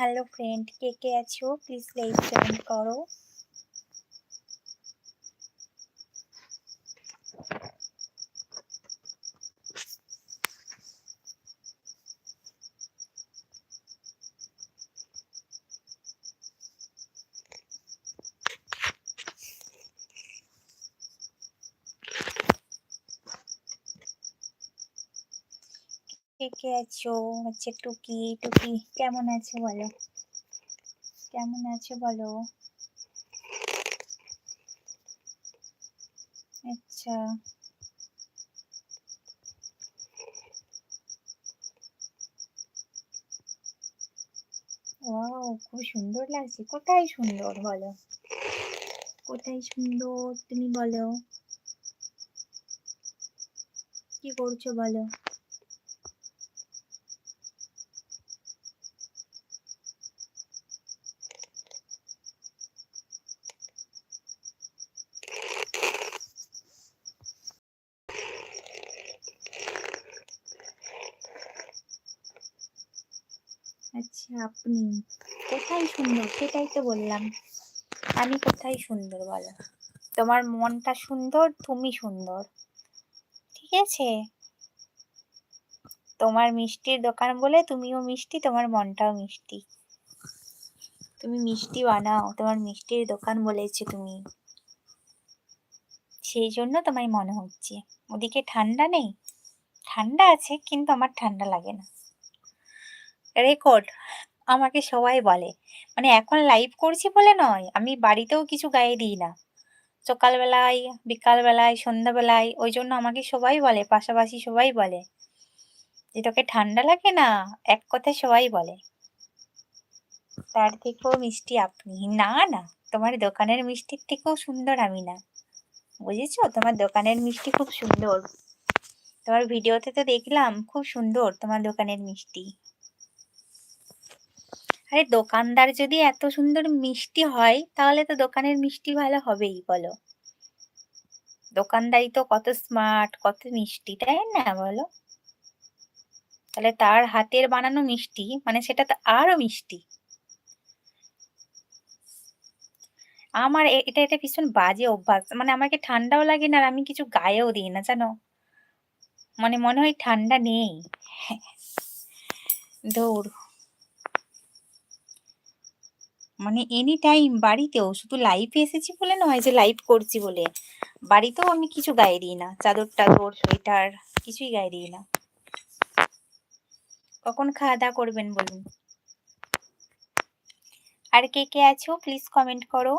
Hello friend কে কে আছো please live join করো কে কে আছো হচ্ছে টুকি টুকি, কেমন আছো বলো? কেমন আছো বলো? আচ্ছা। খুব সুন্দর লাগছে। কোথায় সুন্দর বলো? কোথায় সুন্দর তুমি বলো। কি করছ বলো? আচ্ছা আপনি কোথায় সুন্দর? সেটাই তো বললাম। আমি কোথায় সুন্দর বলো? তোমার মনটা সুন্দর, তুমি সুন্দর। ঠিক আছে? তোমার মিষ্টির দোকান বলে তুমিও মিষ্টি, তোমার মনটাও মিষ্টি। তুমি মিষ্টি বানাও, তোমার মিষ্টির দোকান বলেছ তুমি। সেই জন্য তোমায় মনে হচ্ছে। ওদিকে ঠান্ডা নেই? ঠান্ডা আছে, কিন্তু আমার ঠান্ডা লাগে না। রেকর্ড আমাকে সবাই বলে। মানে এখন লাইভ করছি বলে নয়, আমি বাড়িতেও কিছু গায়ে দিই না। সকালবেলায়, বিকালবেলায়, সন্ধ্যাবেলায় ওই জন্য আমাকে সবাই বলে, পাশাপাশি সবাই বলে। যে তোকে ঠান্ডা লাগে না, এক কথায় সবাই বলে। তার থেকেও মিষ্টি আপনি। না না, তোমার দোকানের মিষ্টির থেকেও সুন্দর আমি না। বুঝেছ? তোমার দোকানের মিষ্টি খুব সুন্দর। তোমার ভিডিওতে তো দেখলাম, খুব সুন্দর তোমার দোকানের মিষ্টি। আরে দোকানদার যদি এত সুন্দর মিষ্টি হয়, তাহলে তো দোকানের মিষ্টি ভালো হবেই, বলো। দোকানদারি তো কত স্মার্ট কত মিষ্টি, তাই না, বলো? তাহলে তার হাতের বানানো মিষ্টি মানে সেটা তো আরও মিষ্টি। আমার এটা এটা ভীষণ বাজে অভ্যাস মানে আমাকে ঠান্ডাও লাগে না, আর আমি কিছু গায়েও দিই না, জানো? মানে মনে হয় ঠান্ডা নেই। দৌড়। মানে এনি টাইম বাড়িতেও শুধু লাইভে এসেছি বলে নয় যে লাইভ করছি বলে, বাড়িতেও আমি কিছু গায়ে দিই না। চাদর টাদর, সোয়েটার, কিছুই গায়ে দিই না। কখন খাওয়া দাওয়া করবেন বলুন? আর কে কে আছো? প্লিজ কমেন্ট করো।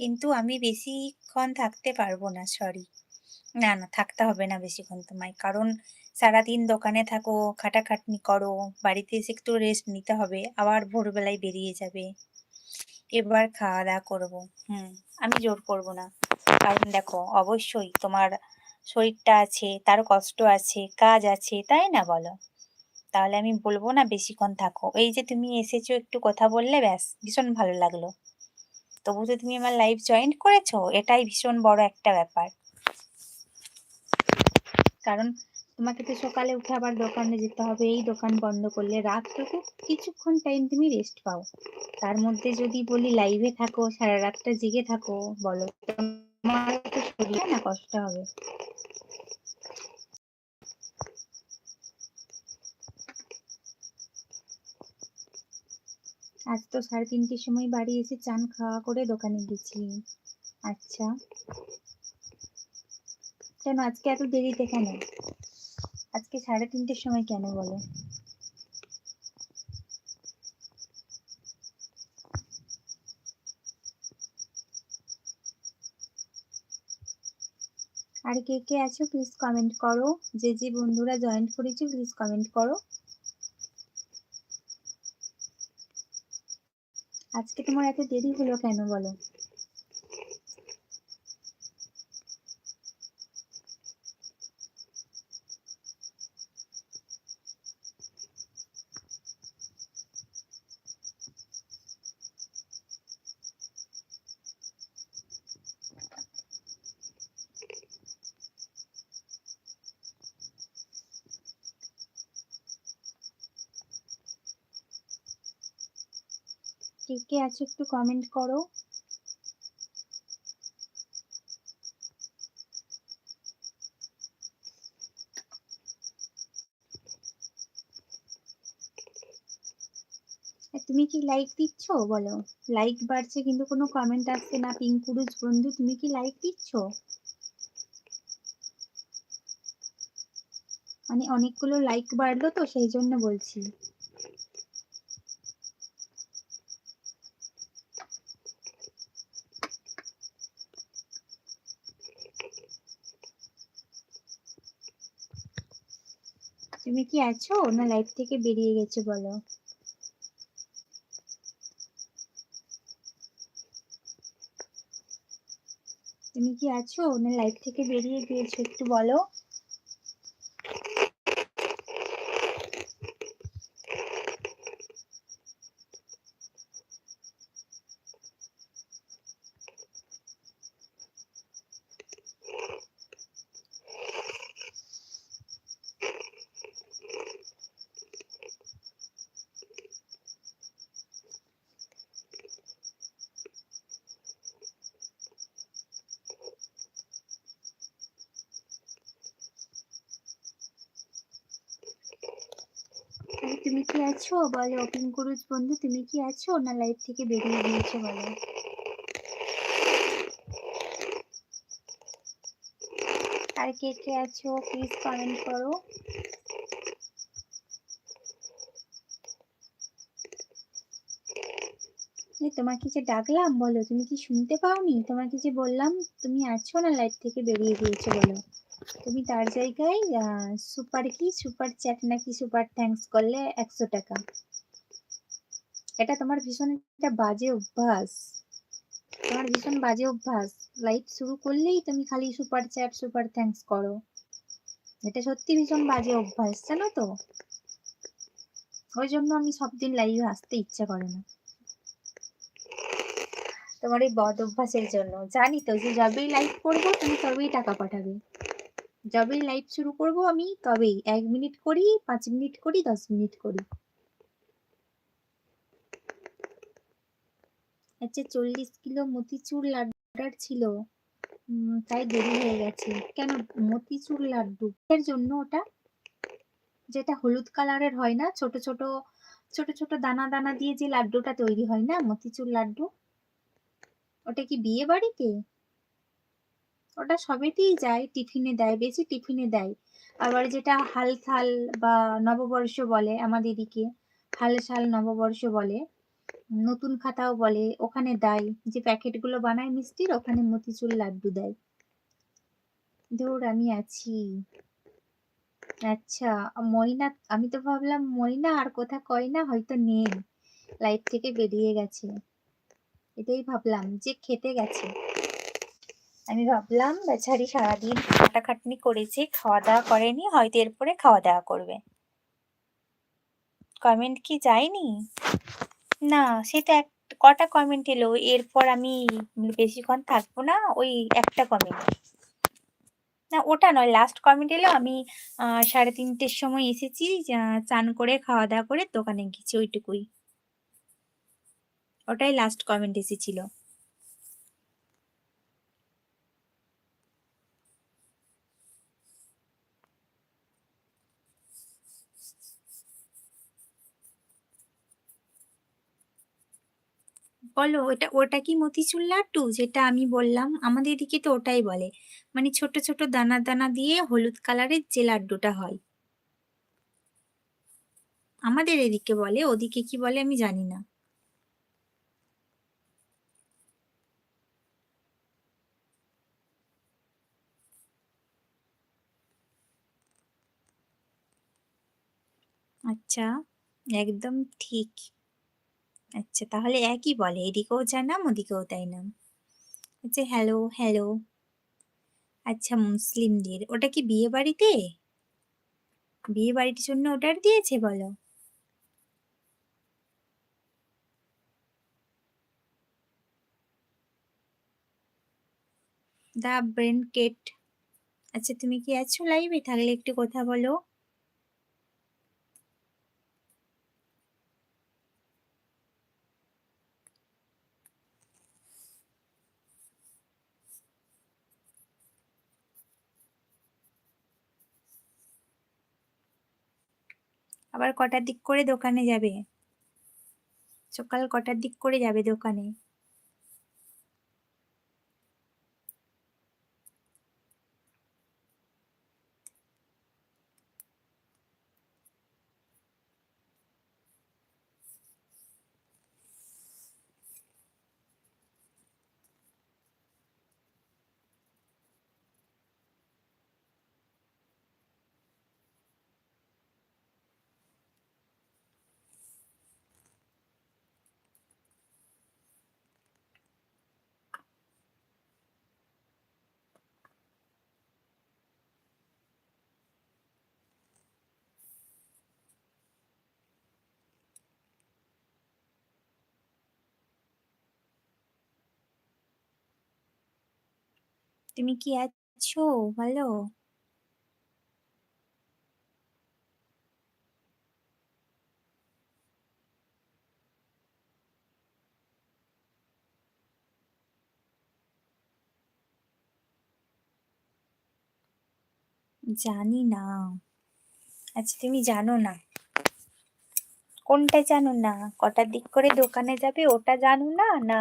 কিন্তু আমি বেশিক্ষণ থাকতে পারব না সরি না না, থাকতে হবে না বেশিক্ষণ তোমায়। কারণ সারাদিন দোকানে থাকো, খাটাখাটনি করো, বাড়িতে এসে একটু রেস্ট নিতে হবে, আবার ভোরবেলায় বেরিয়ে যাবে। এবার খাওয়া দাওয়া করব। হুম, আমি জোর করব না। কারণ দেখো, অবশ্যই তোমার শরীরটা আছে তার কষ্ট আছে, কাজ আছে, তাই না বলো? তাহলে আমি বলব না বেশিক্ষণ থাকো। এই যে তুমি এসেছ একটু কথা বললে, ব্যাস, ভীষণ ভালো লাগল। তবু তো তুমি আমার লাইভ জয়েন করেছ, এটাই ভীষণ বড় একটা ব্যাপার। কারণ তোমাকে তো সকালে উঠে আবার দোকানে যেতে হবে, এই দোকান বন্ধ করলে রাতটুকু কিছুক্ষণ টাইম তুমি রেস্ট পাও। তার মধ্যে যদি বলি লাইভে থাকো, সারা রাতটা জেগে থাকো, বলো তোমার তো শরীরে না কষ্ট হবে। আজ তো সাড়ে তিনটের সময় বাড়ি এসে চান খাওয়া করে দোকানে গেছি। আচ্ছা। কেন আজকে এত দেরিতে কেন? আজকে সাড়ে তিনটের সময় কেন বলো? আর কে কে আছো প্লিজ কমেন্ট করো। যে যে বন্ধুরা জয়েন করেছ প্লিজ কমেন্ট করো। আজকে তোমার এত দেরি হলো কেন বলো? কে কে আছো একটু কমেন্ট করো? তুমি কি লাইক দিচ্ছ? বলো। লাইক বাড়ছে কিন্তু কোনো কমেন্ট আসছে না। পিঙ্ক পুরুষ, বন্ধু, তুমি কি লাইক দিচ্ছ? মানে অনেকগুলো লাইক বাড়লো তো, সেই জন্য বলছি তুমি কি আছো? না লাইফ থেকে বেরিয়ে গেছে বলো। তুমি কি আছো? না লাইফ থেকে বেরিয়ে গিয়েছো একটু বলো। তুমি কি আছো? বলো পিঙ্কুরুজ বন্ধু, তুমি কি আছো? না লাইভ থেকে বেরিয়ে গিয়েছো, বলো। আর কে কে আছো? প্লিজ কমেন্ট করো। তোমাকে যে ডাকলাম, বলো, তুমি কি শুনতে পাওনি? তোমাকে যে বললাম, তুমি আছো না লাইভ থেকে বেরিয়ে গিয়েছো, বলো। তুমি তার জায়গায় সুপার কি সুপার চ্যাট নাকি সুপার থ্যাঙ্কস করলে একশো টাকা? এটা তোমার ভীষণ একটা বাজে অভ্যাস। তোমার ভীষণ বাজে অভ্যাস। লাইভ শুরু করলেই তুমি খালি সুপার চ্যাট সুপার থ্যাঙ্কস করো। এটা সত্যি ভীষণ বাজে অভ্যাস, জানো তো? ওই জন্য আমি সব দিন লাইভে আসতে ইচ্ছা করে না। তোমার এই বদ অভ্যাসের জন্য। জানি তো যে যবেই লাইভ করব, তুমি তবেই টাকা পাঠাবে। যবেই লাইভ শুরু করব আমি, তবেই। এক মিনিট করি, পাঁচ মিনিট করি, দশ মিনিট করি। আচ্ছা চল্লিশ কিলো মতিচুর লাড্ডার ছিল। তাই দেরি হয়ে গেছে। কেন? মতিচুর লাড্ডু। এর জন্য ওটা, যেটা হলুদ কালারের হয় না, ছোট ছোট ছোট ছোট দানা দানা দিয়ে যে লাড্ডুটা তৈরি হয় না, মতিচুর লাড্ডু? ওটা কি বিয়ে বাড়িতে? ওটা সবেতেই যায় টিফিনে দেয়, বেশি টিফিনে দেয়। আবার যেটা হাল থাল বা নববর্ষ বলে আমাদের দিকে হাল সাল নববর্ষ বলে, নতুন খাতাও বলে, ওখানে দেয়। যে প্যাকেটগুলো বানায় মিষ্টির, ওখানে মতিচুর লাড্ডু দেয়। ধর, আমি আছি। আচ্ছা ময়না, আমি তো ভাবলাম ময়না আর কোথা কয় না, হয়তো নেই। লাইফ থেকে বেরিয়ে গেছে। এটাই ভাবলাম যে খেতে গেছে। আমি ভাবলাম, বেচারি সারাদিন খাটাখাটনি করেছে খাওয়া দাওয়া করেনি, হয়তো এরপরে খাওয়া দাওয়া করবে। কমেন্ট কি যায়নি? না, সেটা এক, কটা কমেন্ট এলো? এরপর আমি বেশিক্ষণ থাকব না, ওই একটা কমেন্ট না, ওটা নয় লাস্ট কমেন্ট এলো, আমি সাড়ে তিনটের সময় এসেছি চান করে খাওয়া দাওয়া করে দোকানে গেছি, ওইটুকুই। ওটাই লাস্ট কমেন্ট এসেছিল। বলো ওটা ওটা কি মতিচুর লাড্ডু যেটা আমি বললাম, আমাদের এদিকে তো ওটাই বলে। মানে ছোট ছোট দানা দানা দিয়ে হলুদ কালারের যে লাড্ডুটা হয়। আমাদের এদিকে বলে, ওদিকে কি বলে আমি জানি না। আচ্ছা একদম ঠিক। আচ্ছা তাহলে একই বলে, এদিকেও যার নাম ওদিকেও তাই নাম আচ্ছা হ্যালো হ্যালো। আচ্ছা মুসলিমদের, ওটা কি বিয়ে বাড়িতে? বিয়ে বাড়িটির জন্য অর্ডার দিয়েছে, বলো। দা ব্রেন কেট আচ্ছা তুমি কি আছো লাইভে? থাকলে একটু কথা বলো। আবার কটার দিক করে দোকানে যাবে? সকাল কটার দিক করে যাবে দোকানে? তুমি কি আছো? ভালো? জানি না। আচ্ছা তুমি জানো না। কোনটা জানো না? কটার দিক করে দোকানে যাবে, ওটা জানো না? না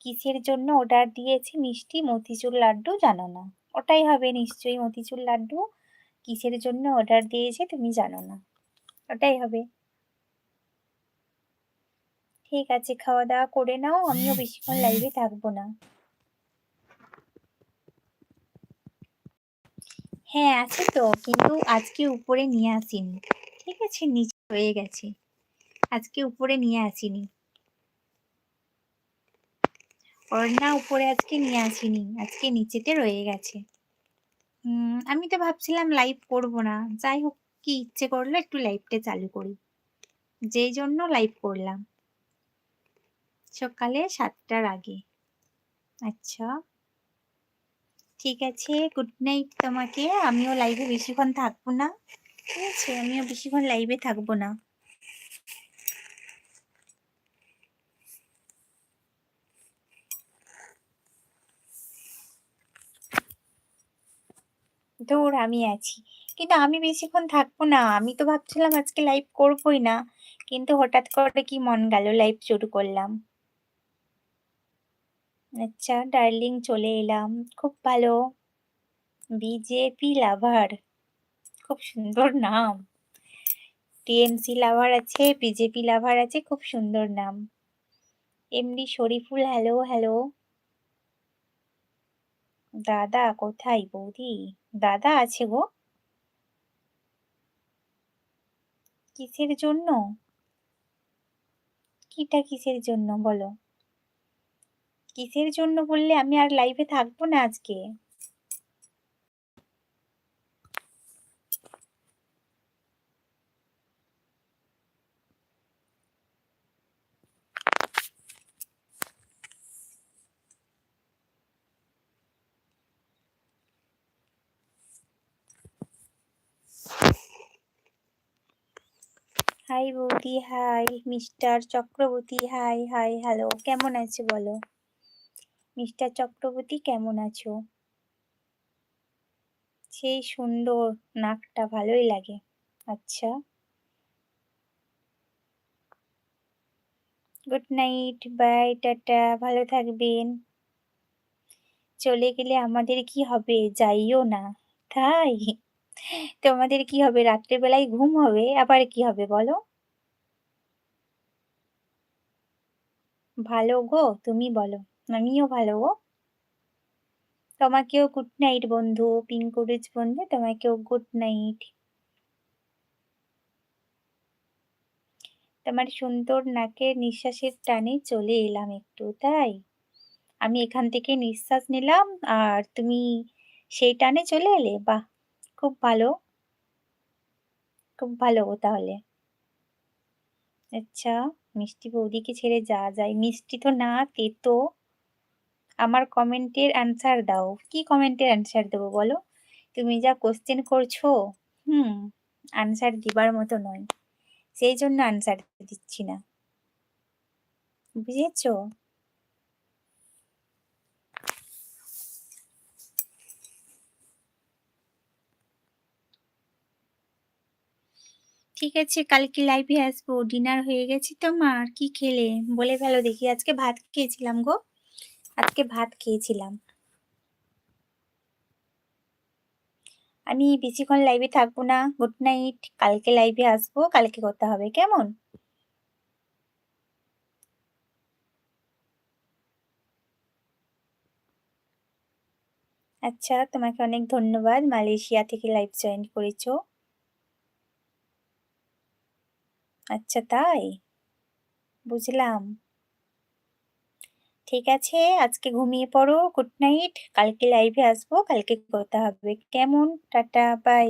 কিসের জন্য অর্ডার দিয়েছি মিষ্টি মতিচুর লাড্ডু জানো না? ওটাই হবে নিশ্চয়ই মতিচুর লাড্ডু। কিসের জন্য অর্ডার দিয়েছে তুমি জানো না। ওটাই হবে। ঠিক আছে, খাওয়া দাওয়া করে নাও, আমিও বেশিক্ষণ লাইভে থাকব না। হ্যাঁ আছে তো, কিন্তু আজকে উপরে নিয়ে আসিনি। ঠিক আছে, নিচে হয়ে গেছে। আজকে উপরে নিয়ে আসিনি। না উপরে আজকে নিয়ে আসিনি, আজকে নিচেতে রয়ে গেছে। আমি তো ভাবছিলাম লাইভ করব না। যাই হোক, কি ইচ্ছে করল একটু লাইভটা চালু করি। যেই জন্য লাইভ করলাম। সকালে সাতটার আগে। আচ্ছা। ঠিক আছে গুড নাইট তোমাকে। আমিও লাইভে বেশিক্ষণ থাকব না। ঠিক আছে, আমিও বেশিক্ষণ লাইভে থাকব না। ধুর, আমি আছি। কিন্তু আমি বেশিক্ষণ থাকব না। আমি তো ভাবছিলাম আজকে লাইভ করবোই না। কিন্তু হঠাৎ করে কি মন গেল লাইভ শুরু করলাম। আচ্ছা ডার্লিং চলে এলাম। খুব ভালো। বিজেপি লাভার খুব সুন্দর নাম। টিএমসি লাভার আছে বিজেপি লাভার আছে, খুব সুন্দর নাম। এমডি শরীফুল হ্যালো হ্যালো দাদা, কোথায় বৌদি? দাদা আছে গো। কিসের জন্য? কিটা কিসের জন্য বলো? কিসের জন্য বললে আমি আর লাইভে থাকব না আজকে? হাই বৌদি। Hi mister Chakraborty. Hi hi hello কেমন আছে বলো? মিস্টার চক্রবর্তী, কেমন আছো? সেই সুন্দর নাকটা ভালোই লাগে। আচ্ছা। গুড নাইট বাই টাটা, ভালো থাকবেন। চলে গেলে আমাদের কি হবে? যাইও না। তাই। তোমাদের কি হবে? রাত্রেবেলায় ঘুম হবে? আবার কি হবে বলো? ভালো গো, তুমি বলো। আমিও ভালো গো। তোমাকেও গুড নাইট বন্ধু পিঙ্কুরিজ বন্ধু, তোমাকেও গুড নাইট তোমার সুন্দর নাকের নিঃশ্বাসের টানে চলে এলাম একটু, তাই? আমি এখান থেকে নিঃশ্বাস নিলাম, আর তুমি সেই টানে চলে এলে? বাহ! খুব ভালো। খুব ভালো তাহলে। আচ্ছা মিষ্টি বৌদিকে ছেড়ে যাওয়া যায়। মিষ্টি তো না তেতো আমার কমেন্টের অ্যান্সার দাও। কি কমেন্টের অ্যান্সার দেবো বলো? তুমি যা কোশ্চেন করছ, হুম অ্যান্সার দিবার মতো নয়। সেই জন্য অ্যান্সার দিচ্ছি না। বুঝেছ? ঠিক আছে কালকে লাইভে আসব। ডিনার হয়ে গেছে তোমার? কি খেলে? বলে ফেলো দেখি। আজকে ভাত খেয়েছিলাম গো। আজকে ভাত খেয়েছিলাম। আমি বেশিক্ষণ লাইভে থাকব না। Good night. কালকে লাইভে আসব। কালকে কথা হবে। কেমন? আচ্ছা, তোমাকে অনেক ধন্যবাদ। মালয়েশিয়া থেকে লাইভ জয়েন করেছ। আচ্ছা তাই? বুঝলাম। ঠিক আছে, আজকে ঘুমিয়ে পড়ো। Good night. কালকে লাইভে আসব। কালকে কথা হবে। কেমন? Tata, bye.